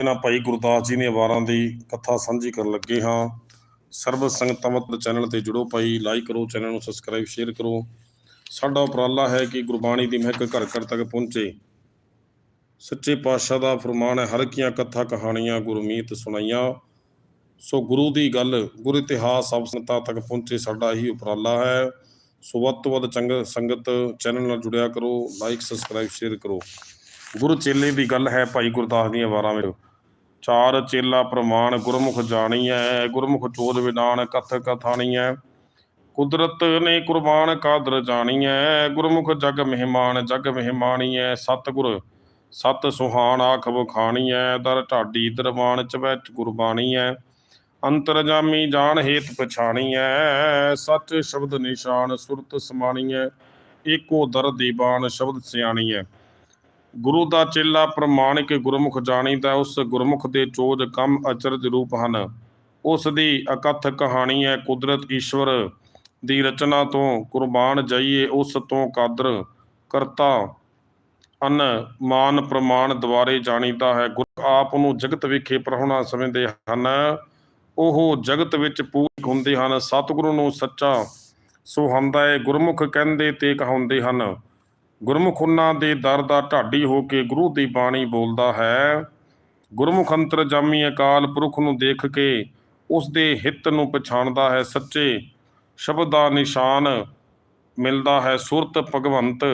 ਇਹਨਾਂ ਭਾਈ ਗੁਰਦਾਸ ਜੀ ਦੀਆਂ ਵਾਰਾਂ ਦੀ ਕਥਾ ਸਾਂਝੀ ਕਰਨ ਲੱਗੇ ਹਾਂ। ਸਰਬ ਸੰਗਤਾਂ ਮਤ ਚੈਨਲ ਤੇ ਜੁੜੋ ਭਾਈ ਲਾਈਕ ਕਰੋ, ਚੈਨਲ ਨੂੰ ਸਬਸਕ੍ਰਾਈਬ ਸ਼ੇਅਰ ਕਰੋ। ਸਾਡਾ ਉਪਰਾਲਾ ਹੈ ਕਿ ਗੁਰਬਾਣੀ ਦੀ ਮਹਿਕ ਘਰ ਘਰ ਤੱਕ ਪਹੁੰਚੇ। ਸੱਚੇ ਪਾਤਸ਼ਾਹ ਦਾ ਫਰਮਾਨ ਹੈ, ਹਰ ਕੀਆਂ ਕਥਾ ਕਹਾਣੀਆਂ, ਗੁਰਮੀਤ ਸੁਣਾਈਆਂ। ਸੋ ਗੁਰੂ ਦੀ ਗੱਲ, ਗੁਰ ਇਤਿਹਾਸ, ਸਭ ਸੰਗਤਾਂ ਤੱਕ ਪਹੁੰਚੇ, ਸਾਡਾ ਇਹੀ ਉਪਰਾਲਾ ਹੈ। ਸੋ ਵੱਧ ਤੋਂ ਵੱਧ ਚੰਗ ਸੰਗਤ ਚੈਨਲ ਨਾਲ ਜੁੜਿਆ ਕਰੋ ਲਾਈਕ ਸਬਸਕ੍ਰਾਈਬ ਸ਼ੇਅਰ ਕਰੋ। ਗੁਰੂ ਚੇਲੇ ਦੀ ਗੱਲ ਹੈ ਭਾਈ ਗੁਰਦਾਸ ਦੀਆਂ ਵਾਰਾਂ ਵਿੱਚ। ਚਾਰ ਚੇਲਾ ਪ੍ਰਮਾਣ ਗੁਰਮੁਖ ਜਾਣੀ ਹੈ ਗੁਰਮੁਖ ਚੋਦ ਵਿਦਾਨ ਕਥ ਕਥਾਣੀ ਕਥਾਣੀਐ। ਕੁਦਰਤ ਨੇ ਕੁਰਬਾਨ ਕਾਦਰ ਜਾਣੀ ਹੈ ਗੁਰਮੁਖ ਜਗ ਮਹਿਮਾਨ ਜਗ ਮਹਿਮਾਨੀ ਹੈ ਸਤਿਗੁਰ ਸਤ ਸੁਹਾਣ ਆਖ ਬਖਾਣੀਐ ਦਰ ਢਾਡੀ ਦਰਬਾਨ ਚਵੈ ਗੁਰਬਾਣੀਐ। ਅੰਤਰਜਾਮੀ ਜਾਣ ਹੇਤ ਪਛਾਣੀ ਪਛਾਣੀਐ, ਸੱਚ ਸ਼ਬਦ ਨਿਸ਼ਾਨ ਸੁਰਤ ਸਮਾਣੀ ਸਮਾਣੀਐ। ਏਕੋ ਦਰ ਦੀਵਾਨ ਸ਼ਬਦ ਸਿਆਣੀ ਸਿਆਣੀਐ। ਗੁਰੂ ਦਾ ਚੇਲਾ ਪ੍ਰਮਾਣਿਕ ਗੁਰਮੁਖ ਜਾਣੀਦਾ ਉਸ ਗੁਰਮੁਖ ਦੇ ਚੋਜ ਕੰਮ ਅਚਰਜ ਰੂਪ ਹਨ। ਉਸ ਦੀ ਅਕਥ ਕਹਾਣੀ ਹੈ, ਕੁਦਰਤ ਈਸ਼ਵਰ ਦੀ ਰਚਨਾ ਤੋਂ ਕੁਰਬਾਨ ਜਾਈਏ, ਉਸ ਤੋਂ ਕਾਦਰ ਕਰਤਾ ਅਨ ਮਾਨ ਪ੍ਰਮਾਣ ਦੁਆਰੇ ਜਾਣੀਦਾ ਹੈ। ਗੁਰ ਆਪ ਨੂੰ ਜਗਤ ਵਿਖੇ ਪਰਹੁਣਾ ਸਮਝਦੇ ਹਨ। ਉਹ ਜਗਤ ਵਿੱਚ ਪੂਰਕ ਹੁੰਦੇ ਹਨ। ਸਤਿਗੁਰੂ ਨੂੰ ਸੱਚਾ ਸੁਹਾਂਦਾ ਹੈ। ਗੁਰਮੁਖ ਕਹਿੰਦੇ ਤੇ ਕਹਾਉਂਦੇ ਹਨ ਗੁਰਮੁਖ ਉਹਨਾਂ ਦੇ ਦਰ ਦਾ ਢਾਡੀ ਹੋ ਕੇ ਗੁਰੂ ਦੀ ਬਾਣੀ ਬੋਲਦਾ ਹੈ। ਗੁਰਮੁਖ ਅੰਤਰ ਜਾਮੀ ਅਕਾਲ ਪੁਰਖ ਨੂੰ ਦੇਖ ਕੇ ਉਸ ਦੇ ਹਿੱਤ ਨੂੰ ਪਛਾਣਦਾ ਹੈ ਸੱਚੇ। ਸ਼ਬਦ ਦਾ ਨਿਸ਼ਾਨ ਮਿਲਦਾ ਹੈ ਸੁਰਤ ਭਗਵੰਤ।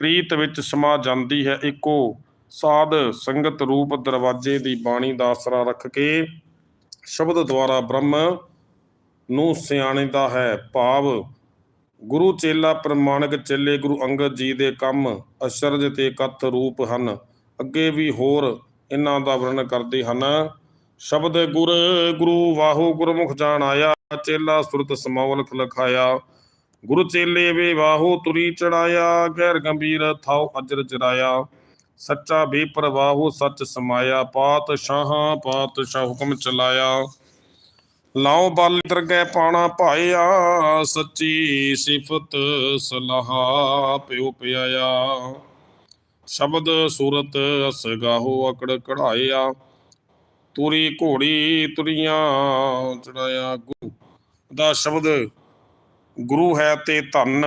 ਪ੍ਰੀਤ ਵਿੱਚ ਸਮਾ ਜਾਂਦੀ ਹੈ ਇੱਕੋ ਸਾਧ ਸੰਗਤ ਰੂਪ ਦਰਵਾਜੇ ਦੀ ਬਾਣੀ ਦਾ ਆਸਰਾ ਰੱਖ ਕੇ ਸ਼ਬਦ ਦੁਆਰਾ ਬ੍ਰਹਮ ਨੂੰ ਸਿਆਣਦਾ ਹੈ ਭਾਵ ਗੁਰੂ ਚੇਲਾ ਪ੍ਰਮਾਣਿਕ ਚੇਲੇ ਗੁਰੂ ਅੰਗਦ ਜੀ ਦੇ ਕੰਮ ਅਸ਼ਰਜ ਤੇ ਕਥ ਰੂਪ ਹਨ। ਅੱਗੇ ਵੀ ਹੋਰ ਇਹਨਾਂ ਦਾ ਵਰਣਨ ਕਰਦੇ ਹਨ। ਸ਼ਬਦ ਗੁਰ, ਗੁਰੂ ਵਾਹੋ ਗੁਰਮੁਖ ਜਾਣ ਆਇਆ, ਚੇਲਾ ਸੁਰਤ ਸਮਾਵਲਖ ਲਖਾਇਆ। ਗੁਰੂ ਚੇਲੇ ਵੇ ਵਾਹੋ ਤੁਰੀ ਚੜਾਇਆ ਗੈਰ ਗੰਭੀਰ ਥਾਉ ਅਜਰ ਚਰਾਇਆ। ਸੱਚਾ ਬੇਪਰਵਾਹੋ ਸੱਚ ਸਮਾਇਆ ਪਾਤ ਪਾਤਸ਼ਾਹਾਂ ਪਾਤਸ਼ਾਹ ਹੁਕਮ ਚਲਾਇਆ। ਲਾਉ ਬਲ ਦਰਗਹਿ ਪਾਣਾ ਭਾਇਆ, ਸੱਚੀ ਸਿਫਤ ਸਲਾਹਾ ਪਿਓ ਪਿਆਇਆ। ਸ਼ਬਦ ਸੂਰਤ ਅਸਗਾਹੋ ਅਕੜ ਕਢਾਇਆ, ਤੁਰੀ ਘੋੜੀ ਤੁਰੀਆਂ ਚੜਾਇਆ ਗੁਰੂ। ਦਾ ਸ਼ਬਦ ਗੁਰੂ ਹੈ ਤੇ ਧਨ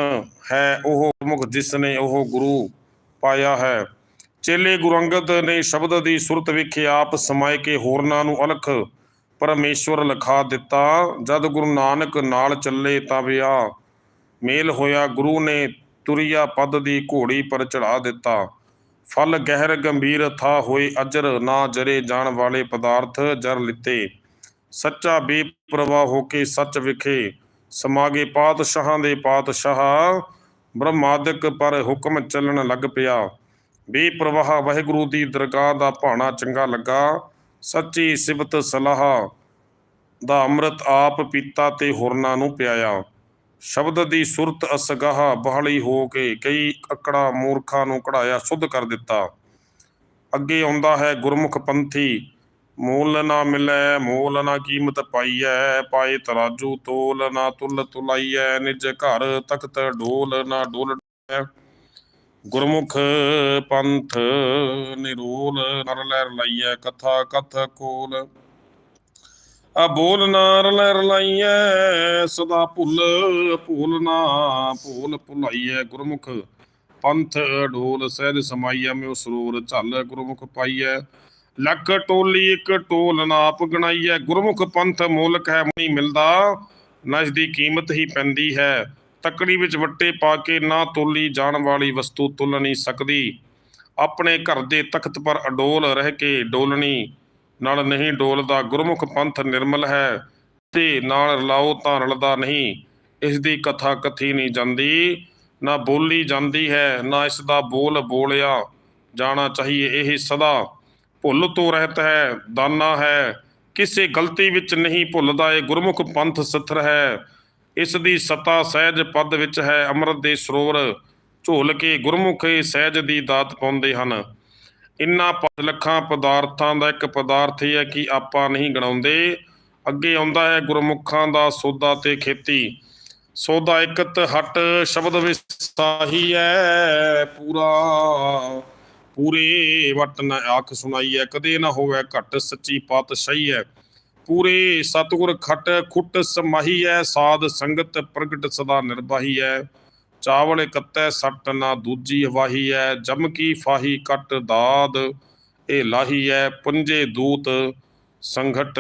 ਹੈ ਉਹ ਮੁਖ ਜਿਸ ਨੇ ਉਹ ਗੁਰੂ ਪਾਇਆ ਹੈ। ਚੇਲੇ ਗੁਰੂ ਅੰਗਦ ਨੇ ਸ਼ਬਦ ਦੀ ਸੁਰਤ ਵਿਖੇ, ਆਪ ਸਮਾਇ ਕੇ ਹੋਰਨਾਂ ਨੂੰ ਅਲਖ ਪਰਮੇਸ਼ਵਰ ਲਿਖਾ ਦਿੱਤਾ, ਜਦ ਗੁਰੂ ਨਾਨਕ ਨਾਲ ਚੱਲੇ ਤਾਂ ਵਿਆਹ। ਮੇਲ ਹੋਇਆ, ਗੁਰੂ ਨੇ ਤੁਰਿਆ ਪਦ ਦੀ ਘੋੜੀ ਪਰ ਚੜਾ ਦਿੱਤਾ। ਫਲ ਗਹਿਰ ਗੰਭੀਰ ਥਾ ਹੋਏ, ਅਜਰ ਨਾ ਜਰੇ ਜਾਣ ਵਾਲੇ ਪਦਾਰਥ ਜਰ ਲਿੱਤੇ। ਸੱਚਾ ਬੇਪਰਵਾਹ ਹੋ ਕੇ ਸੱਚ ਵਿਖੇ। ਸਮਾਗੇ ਪਾਤਸ਼ਾਹਾਂ ਦੇ ਪਾਤਸ਼ਾਹ, ਬ੍ਰਹਮਾਦਿਕ ਪਰ ਹੁਕਮ ਚੱਲਣ ਲੱਗ ਪਿਆ। ਬੇਪਰਵਾਹ ਵਾਹਿਗੁਰੂ ਦੀ ਦਰਗਾਹ ਦਾ ਭਾਣਾ ਚੰਗਾ ਲੱਗਾ। ਸੱਚੀ ਸਿਬਤ ਸਲਾਹ ਦਾ ਅੰਮ੍ਰਿਤ ਆਪ ਪੀਤਾ ਤੇ ਹੋਰਨਾਂ ਨੂੰ ਪਿਆਇਆ। ਸ਼ਬਦ ਦੀ ਸੁਰਤ ਅਸਗਾਹ ਬਹਲੀ ਹੋ ਕੇ ਕਈ ਅਕੜਾ ਮੂਰਖਾਂ ਨੂੰ ਕਢਾਇਆ ਸੁਧ ਕਰ ਦਿੱਤਾ। ਅੱਗੇ ਆਉਂਦਾ ਹੈ, ਗੁਰਮੁਖ ਪੰਥੀ, ਮੂਲ ਨਾ ਮਿਲੈ, ਮੂਲ ਨਾ ਕੀਮਤ ਪਾਈਐ, ਪਾਏ ਤਰਾਜੂ ਤੋਲ ਨਾ ਤੁਲ ਤੁਲਾਈਐ, ਨਿਜ ਘਰ ਤਖਤ ਢੋਲ ਨਾ ਡੋਲ ਗੁਰਮੁਖ ਪੰਥ ਨਿਰੋਲ ਨਰ ਲੈ ਰਲਾਈਐ ਕਥਾ ਕਥ ਕੋਲ। ਆ ਬੋਲ ਨਾ ਰਲੈ ਰਲਾਈਐ ਸਦਾ ਭੁੱਲ ਭੂਲ ਨਾ ਭੂਲ ਭੁਲਾਈਐ ਗੁਰਮੁਖ ਪੰਥ ਢੋਲ। ਸਹਿਜ ਸਮਾਈਐ ਮਿਉ ਸਰੂਰ ਝਲ ਗੁਰਮੁਖ ਪਾਈਐ। ਲੱਖ ਟੋਲੀ ਇੱਕ ਟੋਲ ਨਾਪ ਆਪ ਗਣਾਈਐ। ਗੁਰਮੁਖ ਪੰਥ ਮੂਲਕ ਹੈ ਨਹੀਂ ਮਿਲਦਾ, ਨਾ ਇਸ ਦੀ ਕੀਮਤ ਹੀ ਪੈਂਦੀ ਹੈ। ਤਕੜੀ ਵਿੱਚ ਵੱਟੇ ਪਾ ਕੇ ਨਾ ਤੋਲੀ ਜਾਣ ਵਾਲੀ ਵਸਤੂ ਤੁਲ ਨਹੀਂ ਸਕਦੀ। ਆਪਣੇ ਘਰ ਦੇ ਤਖਤ ਪਰ ਅਡੋਲ ਰਹਿ ਕੇ ਡੋਲਣੀ, ਨਾਲ ਨਹੀਂ ਡੋਲਦਾ ਗੁਰਮੁਖ ਪੰਥ ਨਿਰਮਲ ਹੈ ਤੇ ਨਾਲ ਰਲਾਓ ਤਾਂ ਰਲਦਾ ਨਹੀਂ। ਇਸ ਦੀ ਕਥਾ ਕਥੀ ਨਹੀਂ ਜਾਂਦੀ, ਨਾ ਬੋਲੀ ਜਾਂਦੀ ਹੈ, ਨਾ ਇਸ ਦਾ ਬੋਲ ਬੋਲਿਆ ਜਾਣਾ ਚਾਹੀਏ, ਇਹ ਸਦਾ ਭੁੱਲ ਤੋਂ ਰਹਿਤ ਹੈ, ਦਾਨਾ ਹੈ। ਕਿਸੇ ਗਲਤੀ ਵਿੱਚ ਨਹੀਂ ਭੁੱਲਦਾ ਇਹ ਗੁਰਮੁਖ ਪੰਥ ਸਥਰ ਹੈ। ਇਸ ਦੀ ਸਤਾ ਸਹਿਜ ਪਦ ਵਿੱਚ ਹੈ। ਅੰਮ੍ਰਿਤ ਦੇ ਸਰੋਵਰ ਝੋਲ ਕੇ ਗੁਰਮੁਖੇ ਸਹਿਜ ਦੀ ਦਾਤ ਪਾਉਂਦੇ ਹਨ। ਇਨ੍ਹਾਂ ਪੰਜ ਲੱਖਾਂ ਪਦਾਰਥਾਂ ਦਾ ਇੱਕ ਪਦਾਰਥ ਇਹ ਹੈ ਕਿ ਆਪਾਂ ਨਹੀਂ ਗਣਾਉਂਦੇ। ਅੱਗੇ ਆਉਂਦਾ ਹੈ ਗੁਰਮੁਖਾਂ ਦਾ ਸੌਦਾ ਤੇ ਖੇਤੀ। ਸੌਦਾ ਇਕਤ ਹਟ ਸ਼ਬਦ ਵਿਸਾਹੀ ਹੈ ਪੂਰਾ ਪੂਰੇ ਵਟ ਨਾ ਆਖ ਸੁਣਾਈ ਹੈ ਕਦੇ ਨਾ ਹੋਵੇ ਘਟ ਸੱਚੀ ਪਾਤਸ਼ਾਹੀ ਹੈ ਪੂਰੇ ਸਤਿਗੁਰ ਖਟ ਖੁੱਟ ਸਮਾਹੀ ਹੈ ਸਾਧ ਸੰਗਤ ਪ੍ਰਗਟ ਸਦਾ ਨਿਰਬਾਹੀ ਹੈ ਚਾਵਲ ਇਕੱਤੈ, ਸੱਟ ਨਾ ਦੂਜੀ ਹਵਾਹੀ ਹੈ ਜਮ ਕੀ ਫਾਹੀ ਕਟ ਦਾਦ, ਇਹ ਲਾਹੀ ਹੈ ਪੁੰਜੇ ਦੂਤ ਸੰਘਟ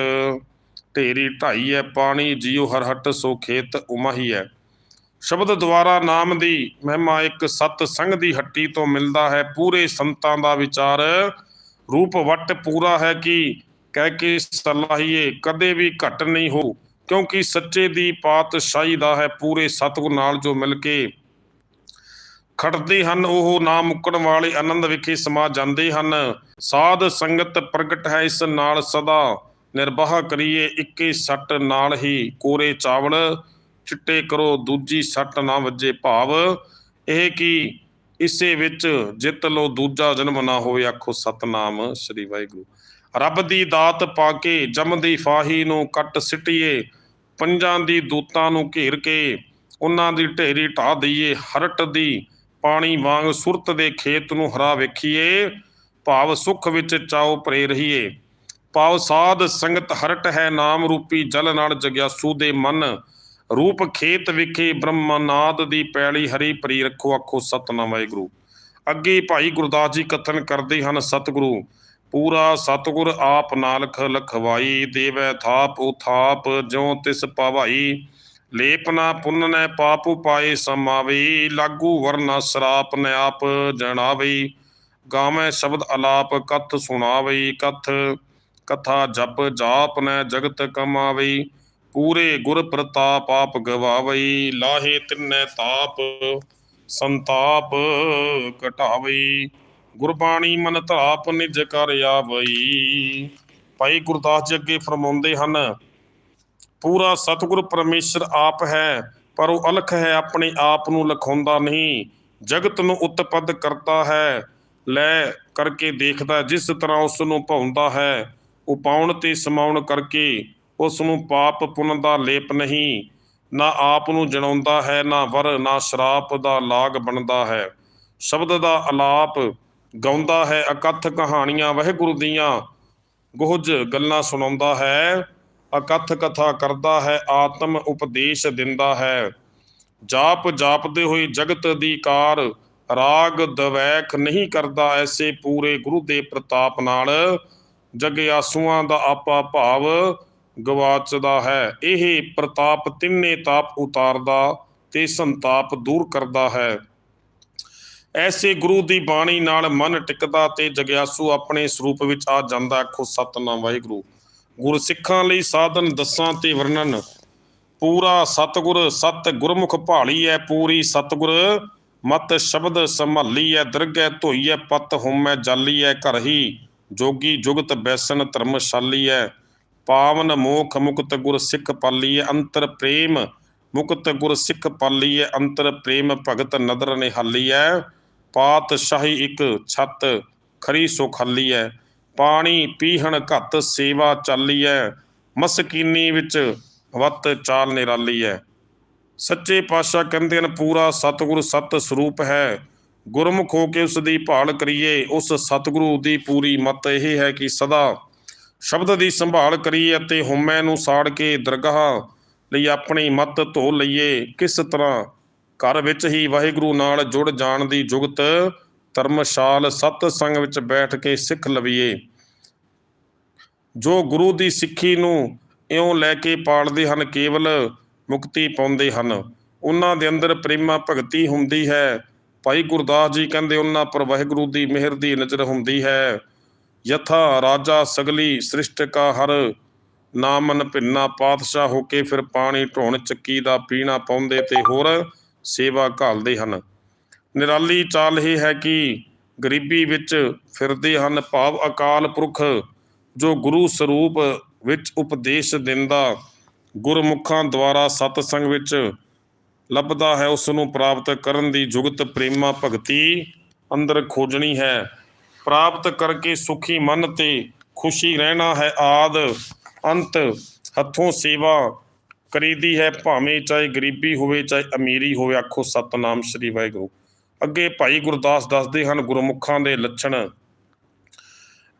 ਢੇਰੀ ਢਾਈ ਹੈ ਪਾਣੀ ਜੀਉ ਹਰ ਹਟ, ਸੋ ਖੇਤ ਉਮਾਹੀ ਹੈ ਸ਼ਬਦ ਦੁਆਰਾ ਨਾਮ ਦੀ ਮਹਿਮਾ ਇੱਕ ਸਤ ਸੰਗ ਦੀ ਹੱਟੀ ਤੋਂ ਮਿਲਦਾ ਹੈ। ਪੂਰੇ ਸੰਤਾਂ ਦਾ ਵਿਚਾਰ ਰੂਪ ਵਟ ਪੂਰਾ ਹੈ ਕਿ ਕਹਿ ਕੇ ਸਲਾਹੀਏ, ਕਦੇ ਵੀ ਘਟ ਨਹੀਂ ਹੋ, ਕਿਉਂਕਿ ਸੱਚੇ ਦੀ ਪਾਤਸ਼ਾਹੀ ਦਾ ਹੈ ਪੂਰੇ ਸਤਿਗੁਰ ਨਾਲ ਜੋ ਮਿਲ ਕੇ ਖੜਦੇ ਹਨ। ਉਹ ਨਾ ਮੁੱਕਣ ਵਾਲੇ ਆਨੰਦ ਵਿਖੇ ਸਮਾ ਜਾਂਦੇ ਹਨ। ਸਾਧ ਸੰਗਤ ਪ੍ਰਗਟ ਹੈ ਇਸ ਨਾਲ ਸਦਾ। ਨਿਰਵਾਹ ਕਰੀਏ ਇੱਕੇ ਸੱਟ ਨਾਲ ਹੀ ਕੋਰੇ ਚਾਵਲ, ਚਿੱਟੇ ਕਰੋ ਦੂਜੀ ਸੱਟ ਨਾ ਵੱਜੇ ਭਾਵ। ਇਹ ਕਿ ਇਸੇ ਵਿੱਚ ਜਿੱਤ ਲੋ ਦੂਜਾ ਜਨਮ ਨਾ ਹੋਵੇ, ਆਖੋ ਸਤਨਾਮ ਸ੍ਰੀ ਵਾਹਿਗੁਰੂ। ਰੱਬ ਦੀ ਦਾਤ ਪਾ ਕੇ ਜਮ ਫਾਹੀ ਨੂੰ ਕੱਟ ਸਿੱਟੀਏ, ਪੰਜਾਂ ਦੀ ਦੂਤਾਂ ਨੂੰ ਘੇਰ ਕੇ ਉਹਨਾਂ ਦੀ ਢੇਰੀ ਢਾ ਦਈਏ, ਹਰਟ ਦੀ ਪਾਣੀ ਵਾਂਗ ਸੁਰਤ ਦੇ ਖੇਤ ਨੂੰ ਹਰਾ ਵੇਖੀਏ, ਭਾਵ ਸੁਖ ਵਿੱਚ ਚਾਉ ਭਰੇ ਰਹੀਏ। ਭਾਵ ਸਾਧ ਸੰਗਤ ਹਰਟ ਹੈ ਨਾਮ ਰੂਪੀ ਜਲ ਨਾਲ ਜਗਿਆਸੂ ਦੇ ਮਨ, ਰੂਪ ਖੇਤ ਵਿਖੇ ਬ੍ਰਹਮਨਾਦ ਦੀ ਪੈਲੀ ਹਰੀ ਭਰੀ ਰੱਖੋ ਆਖੋ ਸਤਨਾਮ ਵਾਹਿਗੁਰੂ। ਅੱਗੇ ਭਾਈ ਗੁਰਦਾਸ ਜੀ ਕਥਨ ਕਰਦੇ ਹਨ, ਸਤਿਗੁਰੂ ਪੂਰਾ ਸਤਿਗੁਰ ਆਪ ਨਾਲਖ ਲਖਵਾਈ, ਦੇਵੈ ਥਾਪ ਉਥਾਪ, ਜਿਉ ਤਿਸ ਪਾਵਾਈ। ਲੇਪਨਾ ਪੁੰਨ ਪੁੰਨਨੈ, ਪਾਪ ਪਾਏ ਸਮਾਵੀ ਲਾਗੂ ਵਰਨਾ ਸਰਾਪ ਨ ਆਪ ਜਣਾਵਈ। ਗਾਵੇਂ ਸ਼ਬਦ ਅਲਾਪ, ਕਥ ਸੁਣਾਵਈ। ਕਥ, ਕਥਾ ਜਪ ਜਾਪ ਨ ਜਗਤ ਕਮਾਵਈ। ਪੂਰੇ ਗੁਰ ਪ੍ਰਤਾਪ ਆਪ ਗਵਾਵਈ। ਲਾਹੇ ਤਿਨੈ ਤਾਪ, ਸੰਤਾਪ ਘਟਾਵਈ। ਗੁਰਬਾਣੀ ਮਨ ਧਾਪ ਨਿਜ ਕਰ ਆਵਈ। ਭਾਈ ਗੁਰਦਾਸ ਜੀ ਅੱਗੇ ਫਰਮਾਉਂਦੇ ਹਨ, ਪੂਰਾ ਸਤਿਗੁਰ ਪਰਮੇਸ਼ਰ ਆਪ ਹੈ, ਪਰ ਉਹ ਅਲਖ ਹੈ ਆਪਣੇ ਆਪ ਨੂੰ ਲਖਾਉਂਦਾ ਨਹੀਂ। ਜਗਤ ਨੂੰ ਉਤਪਦ ਕਰਤਾ ਹੈ, ਲੈ ਕਰਕੇ ਦੇਖਦਾ ਜਿਸ ਤਰ੍ਹਾਂ ਉਸ ਨੂੰ ਭਾਉਂਦਾ ਹੈ। ਉਪਾਉਣ ਤੇ ਸਮਾਉਣ ਕਰਕੇ ਉਸ ਨੂੰ ਪਾਪ ਪੁੰਨ ਦਾ ਲੇਪ ਨਹੀਂ। ਨਾ ਆਪ ਨੂੰ ਜਣਾਉਂਦਾ ਹੈ, ਨਾ ਵਰ, ਨਾ ਸ਼ਰਾਪ ਦਾ ਲਾਗ ਬਣਦਾ ਹੈ। ਸ਼ਬਦ ਦਾ ਅਲਾਪ ਗਾਉਂਦਾ ਹੈ ਅਕਥ ਕਹਾਣੀਆਂ ਵਾਹਿਗੁਰੂ ਦੀਆਂ। ਗੁਹਜ ਗੱਲਾਂ ਸੁਣਾਉਂਦਾ ਹੈ, ਅਕਥ ਕਥਾ ਕਰਦਾ ਹੈ, ਆਤਮ ਉਪਦੇਸ਼ ਦਿੰਦਾ ਹੈ। ਜਾਪ ਜਾਪਦੇ ਹੋਏ ਜਗਤ ਦੀ ਕਾਰ, ਰਾਗ ਦਵੈਖ ਨਹੀਂ ਕਰਦਾ ਐਸੇ ਪੂਰੇ ਗੁਰੂ ਦੇ ਪ੍ਰਤਾਪ ਨਾਲ। ਜਗਿਆਸੂਆਂ ਦਾ ਆਪਾ ਭਾਵ ਗਵਾਚਦਾ ਹੈ, ਇਹ ਪ੍ਰਤਾਪ ਤਿੰਨੇ ਤਾਪ ਉਤਾਰਦਾ ਤੇ ਸੰਤਾਪ ਦੂਰ ਕਰਦਾ ਹੈ। ਐਸੇ ਗੁਰੂ ਦੀ ਬਾਣੀ ਨਾਲ ਮਨ ਟਿਕਦਾ ਤੇ ਜਗਿਆਸੂ ਆਪਣੇ ਸਰੂਪ ਵਿੱਚ ਆ ਜਾਂਦਾ ਆਖੋ ਸਤਨਾਮ ਵਾਹਿਗੁਰੂ। ਗੁਰਸਿੱਖਾਂ ਲਈ ਸਾਧਨ ਦੱਸਾਂ ਤੇ ਵਰਣਨ। ਪੂਰਾ ਸਤਗੁਰ ਸਤ ਗੁਰਮੁਖ ਭਾਲੀ ਹੈ ਪੂਰੀ ਸਤਗੁਰ ਮਤ ਸ਼ਬਦ ਸੰਭਾਲੀ ਹੈ ਦਰਗਹਿ ਧੋਈ ਹੈ ਪਤ ਹੁਮੈ ਜਾਲੀ ਹੈ ਘਰ ਹੀ ਜੋਗੀ ਜੁਗਤ ਬੈਸਨ ਧਰਮਸ਼ਾਲੀ ਹੈ ਪਾਵਨ ਮੋਖ ਮੁਕਤ ਗੁਰ ਸਿੱਖ ਪਾਲੀ ਹੈ ਅੰਤਰ ਪ੍ਰੇਮ ਮੁਕਤ ਗੁਰ ਸਿੱਖ ਪਾਲੀ ਹੈ ਅੰਤਰ ਪ੍ਰੇਮ ਭਗਤ ਨਦਰ ਨਿਹਾਲੀ ਹੈ ਪਾਤਸ਼ਾਹੀ ਇੱਕ ਛੱਤ ਖਰੀ ਸੋ ਹੈ ਪਾਣੀ ਪੀਹਣ ਘੱਤ ਸੇਵਾ ਚਾਲੀ ਹੈ ਮਸਕੀਨੀ ਵਿੱਚ ਵਤ ਚਾਲ ਨਿਰਾਲੀ ਹੈ ਸੱਚੇ ਪਾਤਸ਼ਾਹ ਕਹਿੰਦੇ ਹਨ, ਪੂਰਾ ਸਤਿਗੁਰ ਸਤ ਸਰੂਪ ਹੈ। ਗੁਰਮੁਖ ਹੋ ਕੇ ਉਸ ਦੀ ਭਾਲ ਕਰੀਏ, ਉਸ ਸਤਿਗੁਰੂ ਦੀ ਪੂਰੀ ਮਤ ਇਹ ਹੈ ਕਿ ਸਦਾ ਸ਼ਬਦ ਦੀ ਸੰਭਾਲ ਕਰੀਏ ਅਤੇ ਹੁਮੈ ਨੂੰ ਸਾੜ ਕੇ ਦਰਗਾਹ ਲਈ ਆਪਣੀ ਮਤ ਧੋ ਲਈਏ। ਕਿਸ ਤਰ੍ਹਾਂ ਘਰ ਵਿੱਚ ਹੀ ਵਾਹਿਗੁਰੂ ਨਾਲ ਜੁੜ ਜਾਣ ਦੀ ਜੁਗਤ ਧਰਮਸ਼ਾਲ ਸਤ ਸੰਗ ਵਿੱਚ ਬੈਠ ਕੇ ਸਿੱਖ ਲਵੀਏ। ਜੋ ਗੁਰੂ ਦੀ ਸਿੱਖੀ ਨੂੰ ਇਉਂ ਲੈ ਕੇ ਪਾਲਦੇ ਹਨ, ਕੇਵਲ ਮੁਕਤੀ ਪਾਉਂਦੇ ਹਨ। ਉਹਨਾਂ ਦੇ ਅੰਦਰ ਪ੍ਰੇਮਾ ਭਗਤੀ ਹੁੰਦੀ ਹੈ। ਭਾਈ ਗੁਰਦਾਸ ਜੀ ਕਹਿੰਦੇ, ਉਹਨਾਂ ਪਰ ਵਾਹਿਗੁਰੂ ਦੀ ਮਿਹਰ ਦੀ ਨਜ਼ਰ ਹੁੰਦੀ ਹੈ। ਯਥਾ ਰਾਜਾ ਸਗਲੀ ਸ੍ਰਿਸ਼ਟ ਕਾ ਹਰ ਨਾਮਨ ਭਿੰਨਾ ਪਾਤਸ਼ਾਹ ਹੋ ਕੇ ਫਿਰ ਪਾਣੀ ਢੋਣ, ਚੱਕੀ ਦਾ ਪੀਣਾ ਪਾਉਂਦੇ ਤੇ ਹੋਰ ਸੇਵਾ ਘਾਲਦੇ ਹਨ। ਨਿਰਾਲੀ ਚਾਲ ਇਹ ਹੈ ਕਿ ਗਰੀਬੀ ਵਿੱਚ ਫਿਰਦੇ ਹਨ ਭਾਵ ਅਕਾਲ ਪੁਰਖ, ਜੋ ਗੁਰੂ ਸਰੂਪ ਵਿੱਚ ਉਪਦੇਸ਼ ਦਿੰਦਾ ਗੁਰਮੁਖਾਂ ਦੁਆਰਾ ਸਤਸੰਗ ਵਿੱਚ ਲੱਭਦਾ ਹੈ ਉਸ ਨੂੰ ਪ੍ਰਾਪਤ ਕਰਨ ਦੀ ਜੁਗਤ ਪ੍ਰੇਮਾ ਭਗਤੀ ਅੰਦਰ ਖੋਜਣੀ ਹੈ। ਪ੍ਰਾਪਤ ਕਰਕੇ ਸੁਖੀ ਮਨ ਤੇ ਖੁਸ਼ੀ ਰਹਿਣਾ ਹੈ ਆਦ, ਅੰਤ ਹੱਥੋਂ ਸੇਵਾ ਕਰੀਦੀ ਹੈ, ਭਾਵੇਂ ਚਾਹੇ ਗਰੀਬੀ ਹੋਵੇ, ਚਾਹੇ ਅਮੀਰੀ ਹੋਵੇ, ਆਖੋ ਸਤਨਾਮ ਸ੍ਰੀ ਵਾਹਿਗੁਰੂ। ਅੱਗੇ ਭਾਈ ਗੁਰਦਾਸ ਦੱਸਦੇ ਹਨ, ਗੁਰਮੁਖਾਂ ਦੇ ਲੱਛਣ।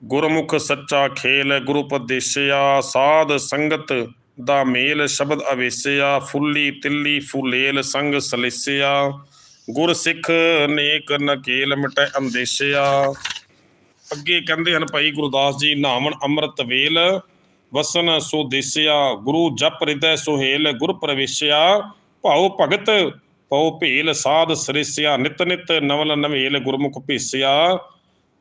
ਗੁਰਮੁਖ ਸੱਚਾ ਖੇਲ ਗੁਰੂ ਉਪਦੇਸਿਆ ਸਾਧ ਸੰਗਤ ਦਾ ਮੇਲ ਸ਼ਬਦ ਅਵੇਸਿਆ। ਫੁੱਲੀ ਤਿੱਲੀ ਫੁਲੇਲ ਸੰਗ ਸਲੇਸਿਆ। ਗੁਰ ਸਿੱਖ ਨੇਕ ਨਕੇਲ ਮਿਟੈ ਅੰਦੇਸਿਆ। ਅੱਗੇ ਕਹਿੰਦੇ ਹਨ, ਭਾਈ ਗੁਰਦਾਸ ਜੀ ਨਾਮਨ ਅੰਮ੍ਰਿਤ ਵੇਲ। ਵਸਨ ਸੋ ਦੇਸਿਆ, ਗੁਰੂ ਜਪ ਹਿਰਦੈ ਸੁਹੇਲ ਗੁਰ ਪ੍ਰਵੇਸ਼ਿਆ, ਭਾਉ ਭਗਤ ਪਉ ਭੇਲ, ਸਾਧ ਸ੍ਰੇਸਿਆ, ਨਿਤ ਨਿਤ ਨਵਲ ਨਵੇਲ, ਗੁਰਮੁਖ ਭੇਸਿਆ,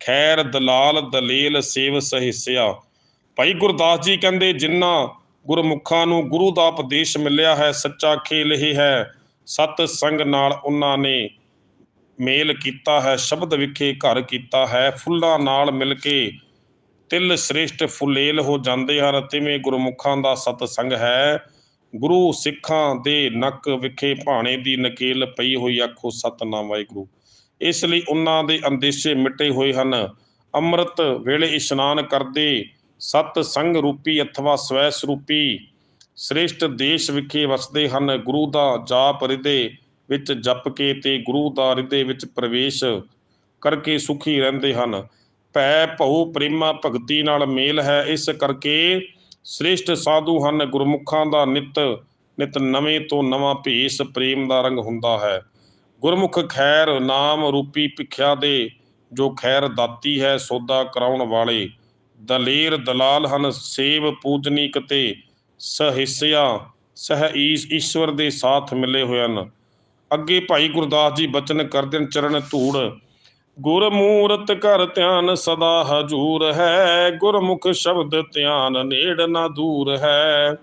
ਖੈਰ ਦਲਾਲ ਦਲੇਲ ਸੇਵ ਸਹਿਸਿਆ। ਭਾਈ ਗੁਰਦਾਸ ਜੀ ਕਹਿੰਦੇ, ਜਿੰਨਾ ਗੁਰਮੁਖਾਂ ਨੂੰ ਗੁਰੂ ਦਾ ਉਪਦੇਸ਼ ਮਿਲਿਆ ਹੈ, ਸੱਚਾ ਖੇਲ ਇਹ ਹੈ, ਸਤ ਸੰਗ ਨਾਲ ਉਹਨਾਂ ਨੇ ਮੇਲ ਕੀਤਾ ਹੈ, ਸ਼ਬਦ ਵਿਖੇ ਘਰ ਕੀਤਾ ਹੈ, ਫੁੱਲਾਂ ਨਾਲ ਮਿਲ ਕੇ ਤਿਲ ਸ੍ਰੇਸ਼ਟ ਫੁਲੇਲ ਹੋ ਜਾਂਦੇ ਹਨ। ਤਿਵੇਂ ਗੁਰਮੁਖਾਂ ਦਾ ਸਤ ਸੰਗ ਹੈ। ਗੁਰੂ ਸਿੱਖਾਂ ਦੇ ਨੱਕ ਵਿਖੇ ਭਾਣੇ ਦੀ ਨਕੇਲ ਪਈ ਹੋਈ ਆਖੋ ਸਤਨਾਮ ਵਾਹਿਗੁਰੂ। ਇਸ ਲਈ ਉਹਨਾਂ ਦੇ ਅੰਦੇਸ਼ੇ ਮਿਟੇ ਹੋਏ ਹਨ। ਅੰਮ੍ਰਿਤ ਵੇਲੇ ਇਸ਼ਨਾਨ ਕਰਦੇ ਸਤ ਸੰਗ ਰੂਪੀ ਅਥਵਾ ਸਵੈ ਸਰੂਪੀ ਸ੍ਰੇਸ਼ਟ ਦੇਸ਼ ਵਿਖੇ ਵਸਦੇ ਹਨ। ਗੁਰੂ ਦਾ ਜਾਪ ਹਿਰਦੇ ਵਿੱਚ ਜਪ ਕੇ ਤੇ ਗੁਰੂ ਦਾ ਹਿਰਦੇ ਵਿੱਚ ਪ੍ਰਵੇਸ਼ ਕਰਕੇ ਸੁਖੀ ਰਹਿੰਦੇ ਹਨ। ਭੈ ਭਉ ਪ੍ਰੇਮਾ ਭਗਤੀ ਨਾਲ ਮੇਲ ਹੈ। ਇਸ ਕਰਕੇ ਸ੍ਰੇਸ਼ਟ ਸਾਧੂ ਹਨ, ਗੁਰਮੁਖਾਂ ਦਾ ਨਿਤ ਨਿਤ ਨਵੇਂ ਤੋਂ ਨਵਾਂ ਭੇਸ ਪ੍ਰੇਮ ਦਾ ਰੰਗ ਹੁੰਦਾ ਹੈ। ਗੁਰਮੁਖ ਖੈਰ ਨਾਮ ਰੂਪੀ ਭਿਖਿਆ ਦੇ, ਜੋ ਖੈਰ ਦਾਤੀ ਹੈ, ਸੌਦਾ ਕਰਾਉਣ ਵਾਲੇ। ਦਲੇਰ ਦਲਾਲ ਹਨ, ਸੇਵ ਪੂਜਨੀਕ ਤੇ ਸਹਿਸਿਆ, ਸਹ ਈਸ ਈਸ਼ਵਰ ਦੇ ਸਾਥ ਮਿਲੇ ਹੋਏ ਹਨ। ਅੱਗੇ ਭਾਈ ਗੁਰਦਾਸ ਜੀ ਬਚਨ ਕਰਦੇ ਹਨ, ਚਰਨ ਧੂੜ। ਗੁਰਮੂਰਤ ਘਰ ਧਿਆਨ ਸਦਾ ਹਜੂਰ ਹੈ, ਗੁਰਮੁਖ ਸ਼ਬਦ ਧਿਆਨ ਨੇੜ ਨਾ ਦੂਰ ਹੈ।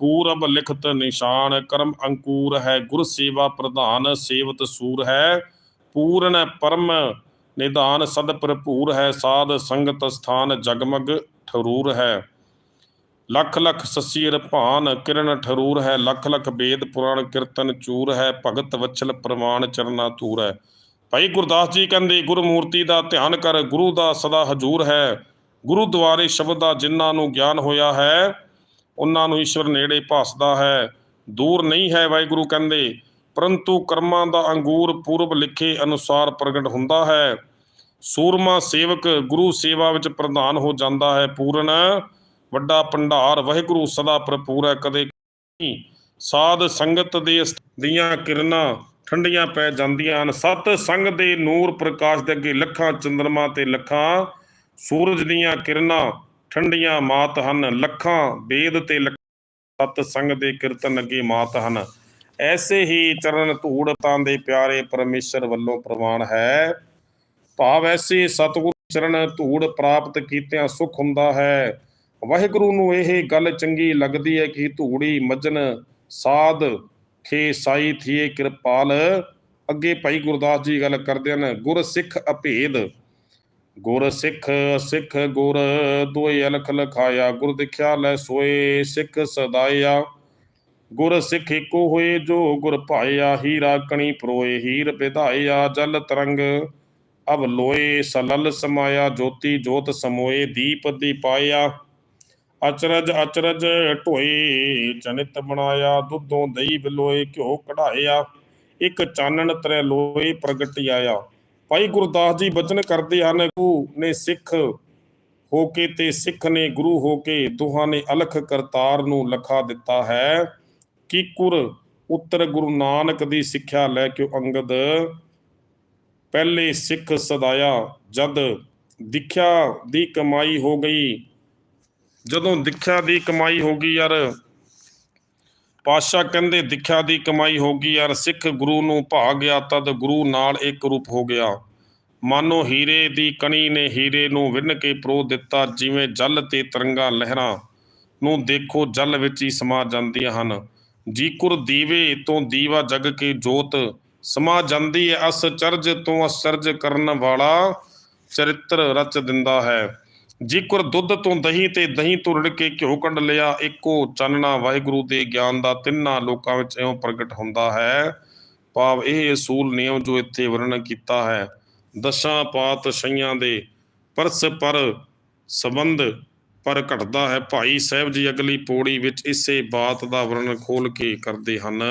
ਪੂਰਬ ਲਿਖਤ ਨਿਸ਼ਾਨ ਕਰਮ ਅੰਕੂਰ ਹੈ, ਗੁਰ ਸੇਵਾ ਪ੍ਰਧਾਨ ਸੇਵਤ ਸੂਰ ਹੈ। ਪੂਰਨ ਪਰਮ ਨਿਦਾਨ ਸਦ ਭਰਪੂਰ ਹੈ, ਸਾਧ ਸੰਗਤ ਸਥਾਨ ਜਗਮਗ ਠਰੂਰ ਹੈ। ਲੱਖ ਲੱਖ ਸਸ਼ੀਰ ਭਾਨ ਕਿਰਨ ਠਰੂਰ ਹੈ, ਲੱਖ ਲੱਖ ਵੇਦ ਪੁਰਾਣ ਕੀਰਤਨ ਚੂਰ ਹੈ, ਭਗਤ ਵਚਲ ਪ੍ਰਮਾਣ ਚਰਨਾ ਧੂਰ ਹੈ। ਭਾਈ ਗੁਰਦਾਸ ਜੀ ਕਹਿੰਦੇ, ਗੁਰਮੂਰਤੀ ਦਾ ਧਿਆਨ ਕਰ, ਗੁਰੂ ਦਾ ਸਦਾ ਹਜੂਰ ਹੈ। ਗੁਰੂ ਦੁਆਰੇ ਸ਼ਬਦ ਦਾ ਜਿਨ੍ਹਾਂ ਨੂੰ ਗਿਆਨ ਹੋਇਆ ਹੈ, ਉਹਨਾਂ ਨੂੰ ਈਸ਼ਵਰ ਨੇੜੇ ਭਾਸਦਾ ਹੈ। ਦੂਰ ਨਹੀਂ ਹੈ ਵਾਹਿਗੁਰੂ ਕਹਿੰਦੇ, ਪਰੰਤੂ ਕਰਮਾਂ ਦਾ ਅੰਗੂਰ ਪੂਰਬ ਲਿਖੇ ਅਨੁਸਾਰ ਪ੍ਰਗਟ ਹੁੰਦਾ ਹੈ। ਸੂਰਮਾ ਸੇਵਕ ਗੁਰੂ ਸੇਵਾ ਵਿੱਚ ਪ੍ਰਧਾਨ ਹੋ ਜਾਂਦਾ ਹੈ ਪੂਰਨ। ਵੱਡਾ ਭੰਡਾਰ ਵਾਹਿਗੁਰੂ ਸਦਾ ਭਰਪੂਰ ਹੈ ਕਦੇ ਸਾਧ ਸੰਗਤ ਦੇ ਦੀਆਂ ਕਿਰਨਾਂ ਠੰਡੀਆਂ ਪੈ ਜਾਂਦੀਆਂ ਹਨ। ਸਤ ਸੰਗ ਦੇ ਨੂਰ ਪ੍ਰਕਾਸ਼ ਦੇ ਅੱਗੇ ਲੱਖਾਂ ਚੰਦਰਮਾ ਤੇ ਲੱਖਾਂ ਸੂਰਜ ਦੀਆਂ ਕਿਰਨਾਂ ਠੰਡੀਆਂ ਮਾਤ ਹਨ। ਲੱਖਾਂ ਵੇਦ ਤੇ ਲੱਖਾਂ ਸਤ ਸੰਗ ਦੇ ਕੀਰਤਨ ਅੱਗੇ ਮਾਤ ਹਨ। ਐਸੇ ਹੀ ਚਰਨ ਧੂੜ ਤਾਂ ਦੇ ਪਿਆਰੇ ਪਰਮੇਸ਼ਰ ਵੱਲੋਂ ਪ੍ਰਵਾਨ ਹੈ। ਭਾਵ ਐਸੇ ਸਤਿਗੁਰੂ ਚਰਨ ਧੂੜ ਪ੍ਰਾਪਤ ਕੀਤਿਆਂ ਸੁਖ ਹੁੰਦਾ ਹੈ। ਵਾਹਿਗੁਰੂ ਨੂੰ ਇਹ ਗੱਲ ਚੰਗੀ ਲੱਗਦੀ ਹੈ ਕਿ ਧੂੜੀ ਮਜਨ ਸਾਧ ਖੇ ਸਾਈ ਥੀਏ ਕਿਰਪਾਲ। ਅੱਗੇ ਭਾਈ ਗੁਰਦਾਸ ਜੀ ਗੱਲ ਕਰਦੇ ਹਨ, ਗੁਰ ਸਿੱਖ ਅਭੇਦ। ਗੁਰ ਸਿੱਖ ਸਿੱਖ ਗੁਰ, ਦੋਏ ਅਲਖ ਲਖਾਇਆ। ਗੁਰ ਦਿਖਿਆ ਲੈ ਸੋਏ, ਸਿੱਖ ਸਦਾਇਆ। ਗੁਰ ਸਿੱਖ ਏਕੋ ਹੋਏ, ਜੋ ਗੁਰ ਭਾਇਆ। ਹੀਰਾ ਕਣੀ ਪਰੋਏ, ਹੀਰ ਵਿਧਾਇਆ। ਜਲ ਤਰੰਗ ਅਬ ਲੋਏ ਸਲਲ ਸਮਾਇਆ। ਜੋਤੀ ਜੋਤ ਸਮੋਏ, ਦੀਪ ਦੀਪਾਇਆ। ਅਚਰਜ ਅਚਰਜ ਢੋਏ, ਜਨਿਤ ਬਣਾਇਆ ਦੁੱਧੋਂ ਦਹੀਂ ਬਿਲੋਏ ਘਿਓ ਕਢਾਇਆ, ਇੱਕ ਚਾਨਣ ਤਰੇ ਲੋਏ, ਪ੍ਰਗਟ ਆਇਆ। ਭਾਈ ਗੁਰਦਾਸ ਜੀ ਬਚਨ ਕਰਦੇ ਹਨ, ਗੁਰੂ ਨੇ ਸਿੱਖ ਹੋ ਕੇ ਤੇ ਸਿੱਖ ਨੇ ਗੁਰੂ ਹੋ ਕੇ ਦੋਹਾਂ ਨੇ ਅਲਖ ਕਰਤਾਰ ਨੂੰ ਲਖਾ ਦਿੱਤਾ ਹੈ। ਕਿ ਕੁਰ ਉੱਤਰ ਗੁਰੂ ਨਾਨਕ ਦੀ ਸਿੱਖਿਆ ਲੈ ਕੇ ਅੰਗਦ? ਪਹਿਲੇ ਸਿੱਖ ਸਦਾਇਆ ਜਦ ਦਿਖਿਆ ਦੀ ਕਮਾਈ ਹੋ ਗਈ ਜਦੋਂ ਦਿਖਿਆ ਦੀ ਕਮਾਈ ਹੋ ਗਈ ਯਾਰ। ਪਾਤਸ਼ਾਹ ਕਹਿੰਦੇ ਦਿਖਿਆ ਦੀ ਕਮਾਈ ਹੋ ਗਈ ਯਾਰ, ਸਿੱਖ ਗੁਰੂ ਨੂੰ ਭਾ ਗਿਆ ਤਦ ਗੁਰੂ ਨਾਲ ਇੱਕ ਰੂਪ ਹੋ ਗਿਆ। ਮਾਨੋ ਹੀਰੇ ਦੀ ਕਣੀ ਨੇ ਹੀਰੇ ਨੂੰ ਵਿੰਨ ਕੇ ਪਰੋ ਦਿੱਤਾ, ਜਿਵੇਂ ਜਲ ਤੇ ਤਰੰਗਾ ਲਹਿਰਾਂ ਨੂੰ ਦੇਖੋ, ਜਲ ਵਿੱਚ ਹੀ ਸਮਾ ਜਾਂਦੀਆਂ ਹਨ। ਜੀਕੁਰ ਦੀਵੇ ਤੋਂ ਦੀਵਾ ਜਗ ਕੇ ਜੋਤ, ਸਮਾ ਜਾਂਦੀ ਹੈ ਅਸਚਰਜ ਤੋਂ ਅਸਚਰਜ ਕਰਨ ਵਾਲਾ ਚਰਿੱਤਰ ਰਚ ਦਿੰਦਾ ਹੈ। ਜੀਕੁਰ ਦੁੱਧ ਤੋਂ ਦਹੀਂ ਤੇ ਦਹੀਂ ਤੋਂ ਰੜ ਕੇ ਘਿਓ ਕੱਢ ਲਿਆ, ਇੱਕੋ ਚਾਨਣਾ ਵਾਹਿਗੁਰੂ ਦੇ ਗਿਆਨ ਦਾ ਤਿੰਨਾਂ ਲੋਕਾਂ ਵਿੱਚ ਇਉਂ ਪ੍ਰਗਟ ਹੁੰਦਾ ਹੈ। ਭਾਵ ਇਹ ਅਸੂਲ ਨਿਯਮ ਜੋ ਇੱਥੇ ਵਰਣਨ ਕੀਤਾ ਹੈ, ਦਸਾਂ ਪਾਤ ਪਾਤਸ਼ਾਹੀਆਂ ਦੇ ਪਰਸ ਪਰ ਸੰਬੰਧ ਪਰ ਘਟਦਾ ਹੈ। ਭਾਈ ਸਾਹਿਬ ਜੀ ਅਗਲੀ ਪੌੜੀ ਵਿੱਚ ਇਸੇ ਬਾਤ ਦਾ ਵਰਣਨ ਖੋਲ ਕੇ ਕਰਦੇ ਹਨ।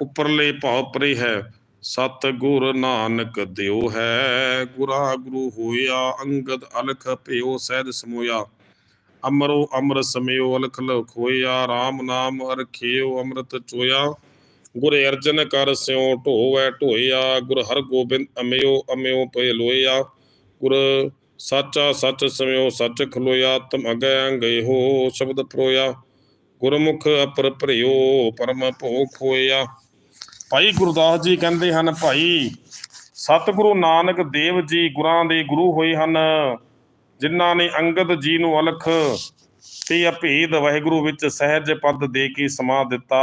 ਉੱਪਰਲੇ ਭਾਵ ਪਰੇ ਹੈ ਸਤ ਗੁਰ ਨਾਨਕ ਦਿਓ ਹੈ। ਗੁਰਾ ਗੁਰੂ ਹੋਇਆ, ਅੰਗਦ ਅਲਖ ਭਿਓ ਸਹਿਦ ਸਮੋਇਆ। ਅਮਰੋ ਅਮਰ ਸਮਿਓ, ਅਲਖ ਲਖ ਹੋਇਆ। RAM ਨਾਮ ਅਰਖਿਓ ਅੰਮ੍ਰਿਤ ਚੋਇਆ। ਗੁਰ ਅਰਜਨ ਕਰ ਸਿਉ, ਢੋਵੈ ਢੋਇਆ। ਗੁਰ ਹਰਗੋਬਿੰਦ ਅਮਿਓ ਅਮਿਓ ਪਏ ਲੋਇਆ। ਗੁਰ ਸਾਚਾ ਸੱਚ ਸਮਿਓ ਸੱਚ ਖਲੋਇਆ। ਤਮ ਅਗੈ ਅੰਗਏ ਹੋ ਸ਼ਬਦ ਪਰੋਇਆ। ਗੁਰਮੁਖ ਅਪਰ ਭਰਿਓ, ਪਰਮ ਭੋਖ ਹੋਇਆ ਭਾਈ ਗੁਰਦਾਸ ਜੀ ਕਹਿੰਦੇ ਹਨ, ਭਾਈ ਸਤਿਗੁਰੂ ਨਾਨਕ ਦੇਵ ਜੀ ਗੁਰਾਂ ਦੇ ਗੁਰੂ ਹੋਏ ਹਨ, ਜਿਨ੍ਹਾਂ ਨੇ ਅੰਗਦ ਜੀ ਨੂੰ ਅਲਖ ਤੇ ਅਭੇਦ ਵਾਹਿਗੁਰੂ ਵਿੱਚ ਸਹਿਜ ਪਦ ਦੇ ਕੇ ਸਮਾ ਦਿੱਤਾ।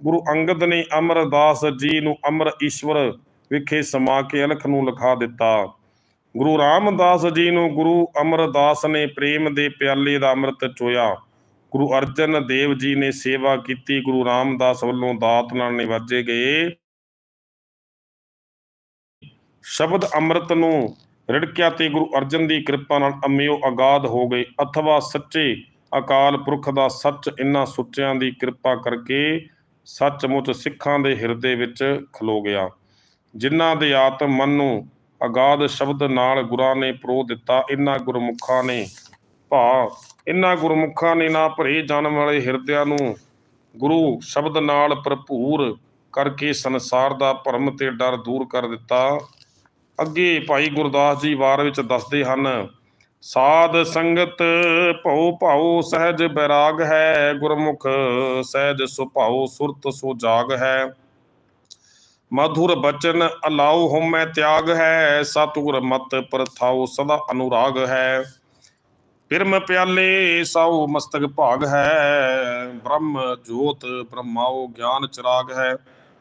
ਗੁਰੂ ਅੰਗਦ ਨੇ ਅਮਰਦਾਸ ਜੀ ਨੂੰ ਅਮਰ ਈਸ਼ਵਰ ਵਿਖੇ ਸਮਾ ਕੇ ਅਲਖ ਨੂੰ ਲਿਖਾ ਦਿੱਤਾ। ਗੁਰੂ ਰਾਮਦਾਸ ਜੀ ਨੂੰ ਗੁਰੂ ਅਮਰਦਾਸ ਨੇ ਪ੍ਰੇਮ ਦੇ ਪਿਆਲੇ ਦਾ ਅੰਮ੍ਰਿਤ ਚੋਇਆ। ਗੁਰੂ ਅਰਜਨ ਦੇਵ ਜੀ ਨੇ ਸੇਵਾ ਕੀਤੀ, ਗੁਰੂ ਰਾਮਦਾਸ ਵੱਲੋਂ ਦਾਤ ਨਾਲ ਨਿਵਾਜੇ ਗਏ। ਸ਼ਬਦ ਅੰਮ੍ਰਿਤ ਨੂੰ ਰਿੜਕਿਆ ਤੇ ਗੁਰੂ ਅਰਜਨ ਦੀ ਕਿਰਪਾ ਨਾਲ ਅੰਮਿਓ ਆਗਾਦ ਹੋ ਗਏ। ਅਥਵਾ ਸੱਚੇ ਅਕਾਲ ਪੁਰਖ ਦਾ ਸੱਚ ਇਨ੍ਹਾਂ ਸੁੱਚਿਆਂ ਦੀ ਕਿਰਪਾ ਕਰਕੇ ਸੱਚਮੁੱਚ ਸਿੱਖਾਂ ਦੇ ਹਿਰਦੇ ਵਿੱਚ ਖਲੋ ਗਿਆ। ਜਿਨ੍ਹਾਂ ਦੇ ਆਤਮ ਮਨ ਨੂੰ ਅਗਾਧ ਸ਼ਬਦ ਨਾਲ ਗੁਰਾਂ ਨੇ ਪ੍ਰੋ ਦਿੱਤਾ, ਇਨ੍ਹਾਂ ਗੁਰਮੁਖਾਂ ਨੇ ਭਾ ਇਨ੍ਹਾਂ ਗੁਰਮੁਖਾਂ ਨੇ ਨਾ ਭਰੇ ਜਾਣ ਵਾਲੇ ਹਿਰਦਿਆਂ ਨੂੰ ਗੁਰੂ ਸ਼ਬਦ ਨਾਲ ਭਰਪੂਰ ਕਰਕੇ ਸੰਸਾਰ ਦਾ ਭਰਮ ਤੇ ਡਰ ਦੂਰ ਕਰ ਦਿੱਤਾ। ਅੱਗੇ ਭਾਈ ਗੁਰਦਾਸ ਜੀ ਵਾਰ ਵਿੱਚ ਦੱਸਦੇ ਹਨ, ਸਾਧ ਸੰਗਤ ਭਉ ਭਾਉ ਸਹਿਜ ਬੈਰਾਗ ਹੈ, ਗੁਰਮੁਖ ਸਹਿਜ ਸੁਭਾਉ ਸੁਰਤ ਸੋ ਜਾਗ ਹੈ। ਮਧੁਰ ਬਚਨ ਅਲਾਉ ਹਉਮੈ ਤਿਆਗ ਹੈ, ਸਤਿਗੁਰ ਮਤ ਪ੍ਰਥਾਉ ਸਦਾ ਅਨੁਰਾਗ ਹੈ। ਪਿਰਮ ਪਿਆਲੇ ਸਾਉ ਮਸਤਕ ਭਾਗ ਹੈ, ਬ੍ਰਹਮ ਜੋਤ ਬ੍ਰਹਮਾਉ ਗਿਆਨ ਚਿਰਾਗ ਹੈ,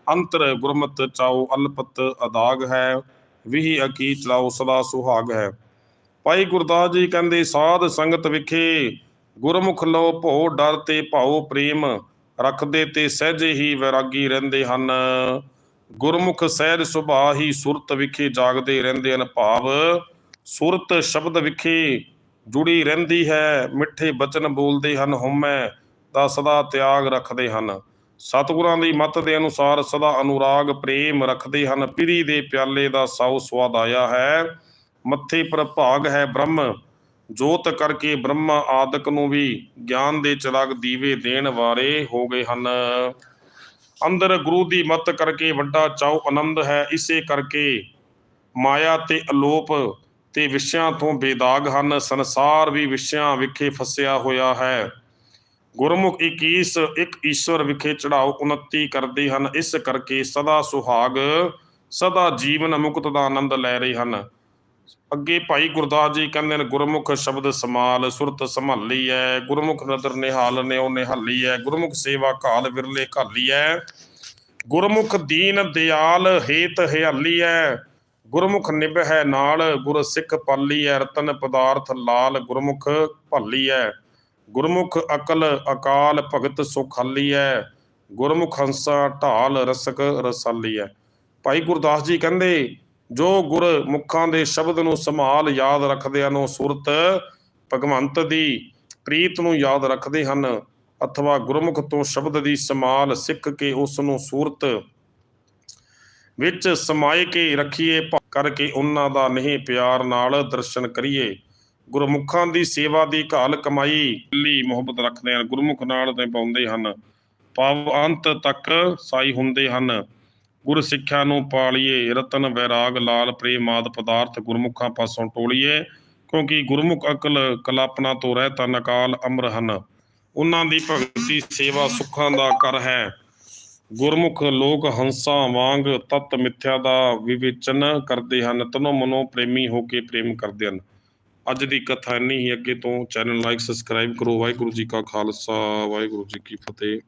ਅੰਤਰ ਗੁਰਮਤ ਚਾਉ ਅਲਪਤ ਅਦਾਗ ਹੈ, ਵਿਹੀ ਅਕੀ ਚਲਾਉ ਸਦਾ ਸੁਹਾਗ ਹੈ। ਭਾਈ ਗੁਰਦਾਸ ਜੀ ਕਹਿੰਦੇ, ਸਾਧ ਸੰਗਤ ਵਿਖੇ ਗੁਰਮੁਖ ਲੋ ਭੋ ਡਰ ਤੇ ਭਾਉ ਪ੍ਰੇਮ, ਰੱਖਦੇ ਤੇ ਸਹਿਜੇ ਹੀ ਵੈਰਾਗੀ ਰਹਿੰਦੇ ਹਨ। ਗੁਰਮੁਖ ਸਹਿਜ ਸੁਭਾਅ ਹੀ ਸੁਰਤ ਵਿਖੇ ਜਾਗਦੇ ਰਹਿੰਦੇ ਹਨ ਭਾਵ, ਸੁਰਤ ਸ਼ਬਦ ਵਿਖੇ ਜੁੜੀ ਰਹਿੰਦੀ ਹੈ, ਮਿੱਠੇ ਬਚਨ ਬੋਲਦੇ ਹਨ, ਹਉਮੈ ਦਾ ਸਦਾ ਤਿਆਗ ਰੱਖਦੇ ਹਨ। ਸਤਿਗੁਰਾਂ ਦੀ ਮੱਤ ਦੇ ਅਨੁਸਾਰ ਸਦਾ ਅਨੁਰਾਗ, ਪ੍ਰੇਮ ਰੱਖਦੇ ਹਨ। ਪਿਰੀ ਦੇ ਪਿਆਲੇ ਦਾ ਸਾਉ ਸਵਾਦ ਆਇਆ ਹੈ। ਮੱਥੇ ਪਰ ਭਾਗ ਹੈ ਬ੍ਰਹਮ। ਜੋਤ ਕਰਕੇ ਬ੍ਰਹਮਾ ਆਦਿਕ ਨੂੰ ਵੀ ਗਿਆਨ ਦੇ ਚਰਾਗ ਦੀਵੇ ਦੇਣ ਵਾਲੇ ਹੋ ਗਏ ਹਨ। ਅੰਦਰ ਗੁਰੂ ਦੀ ਮੱਤ ਕਰਕੇ ਵੱਡਾ ਚਾਉ ਆਨੰਦ ਹੈ। ਇਸੇ ਕਰਕੇ ਮਾਇਆ ਤੇ ਅਲੋਪ ਤੇ ਵਿਸ਼ਿਆਂ ਤੋਂ ਬੇਦਾਗ ਹਨ, ਸੰਸਾਰ ਵੀ ਵਿਸ਼ਿਆਂ ਵਿਖੇ ਫਸਿਆ ਹੋਇਆ ਹੈ। ਗੁਰਮੁਖ 21 ਇੱਕ ਈਸ਼ਵਰ ਵਿਖੇ ਚੜਾਓ 29 ਕਰਦੇ ਹਨ, ਇਸ ਕਰਕੇ ਸਦਾ ਸੁਹਾਗ, ਸਦਾ ਜੀਵਨ ਮੁਕਤ ਦਾ ਆਨੰਦ ਲੈ ਰਹੇ ਹਨ। ਅੱਗੇ ਭਾਈ ਗੁਰਦਾਸ ਜੀ ਕਹਿੰਦੇ ਨੇ, ਗੁਰਮੁਖ ਸ਼ਬਦ ਸਮਾਲ, ਸੁਰਤ ਸੰਭਾਲੀ ਹੈ ਗੁਰਮੁਖ ਨਦਰ ਨਿਹਾਲ ਨੇ ਉਹ ਨਿਹਾਲੀ ਹੈ ਗੁਰਮੁਖ ਸੇਵਾ ਕਾਲ ਵਿਰਲੇ ਘਾਲੀ ਹੈ ਗੁਰਮੁਖ ਦੀਨ ਦਿਆਲ, ਹੇਤ ਹਿਆਲੀ ਹੈ ਗੁਰਮੁਖ ਨਿਭ ਹੈ ਨਾਲ, ਗੁਰ ਸਿੱਖ ਪਾਲੀ ਹੈ, ਰਤਨ ਪਦਾਰਥ ਲਾਲ ਗੁਰਮੁਖ ਭਾਲੀ ਹੈ। ਗੁਰਮੁਖ ਅਕਲ ਅਕਾਲ ਭਗਤ ਸੁਖਾਲੀ ਹੈ। ਗੁਰਮੁਖ ਹੰਸਾ ਢਾਲ ਰਸਕ ਰਸਾਲੀ ਹੈ। ਭਾਈ ਗੁਰਦਾਸ ਜੀ ਕਹਿੰਦੇ, ਜੋ ਗੁਰ ਮੁਖਾਂ ਦੇ ਸ਼ਬਦ ਨੂੰ ਸੰਭਾਲ ਯਾਦ ਰੱਖਦੇ ਹਨ, ਉਹ ਸੁਰਤ ਭਗਵੰਤ ਦੀ ਪ੍ਰੀਤ ਨੂੰ ਯਾਦ ਰੱਖਦੇ ਹਨ। ਅਥਵਾ ਗੁਰਮੁਖ ਤੋਂ ਸ਼ਬਦ ਦੀ ਸੰਭਾਲ ਸਿੱਖ ਕੇ ਉਸ ਨੂੰ ਸੂਰਤ ਵਿੱਚ ਸਮਾਏ ਕੇ ਰੱਖੀਏ ਭ- ਕਰਕੇ ਉਹਨਾਂ ਦਾ ਨਹੀਂ ਪਿਆਰ ਨਾਲ ਦਰਸ਼ਨ ਕਰੀਏ। ਗੁਰਮੁਖਾਂ ਦੀ ਸੇਵਾ ਦੀ ਘਾਲ ਕਮਾਈ ਲਈ ਮੁਹੱਬਤ ਰੱਖਦੇ ਹਨ। ਗੁਰਮੁਖ ਨਾਲ ਤੇ ਪਾਉਂਦੇ ਹਨ। ਪਵ ਅੰਤ ਤੱਕ ਸਾਈ ਹੁੰਦੇ ਹਨ। ਗੁਰ ਸਿੱਖਿਆ ਨੂੰ ਪਾਲੀਏ। ਰਤਨ, ਵੈਰਾਗ, ਲਾਲ, ਪ੍ਰੇਮ ਆਦ ਪਦਾਰਥ ਗੁਰਮੁਖਾਂ ਪਾਸੋਂ ਟੋਲੀਏ। ਕਿਉਂਕਿ ਗੁਰਮੁਖ ਅਕਲ ਕਲਪਨਾ ਤੋਂ ਰਹਿਤ ਅਕਾਲ ਅਮਰ ਹਨ। ਉਹਨਾਂ ਦੀ ਭਗਤੀ ਸੇਵਾ ਸੁੱਖਾਂ ਦਾ ਕਰ ਹੈ। ਗੁਰਮੁਖ ਲੋਕ ਹੰਸਾਂ ਵਾਂਗ ਤਤ ਮਿੱਥਿਆ ਦਾ ਵਿਵੇਚਨ ਕਰਦੇ ਹਨ, ਤਨੋ ਮਨੋ ਪ੍ਰੇਮੀ ਹੋ ਕੇ ਪ੍ਰੇਮ ਕਰਦੇ ਹਨ। ਅੱਜ ਦੀ ਕਥਾ ਇੰਨੀ ਹੀ ਅੱਗੇ ਤੋਂ। ਚੈਨਲ ਲਾਈਕ ਸਬਸਕ੍ਰਾਈਬ ਕਰੋ। ਵਾਹਿਗੁਰੂ ਜੀ ਕਾ ਖਾਲਸਾ। ਵਾਹਿਗੁਰੂ ਜੀ ਕੀ ਫਤਿਹ।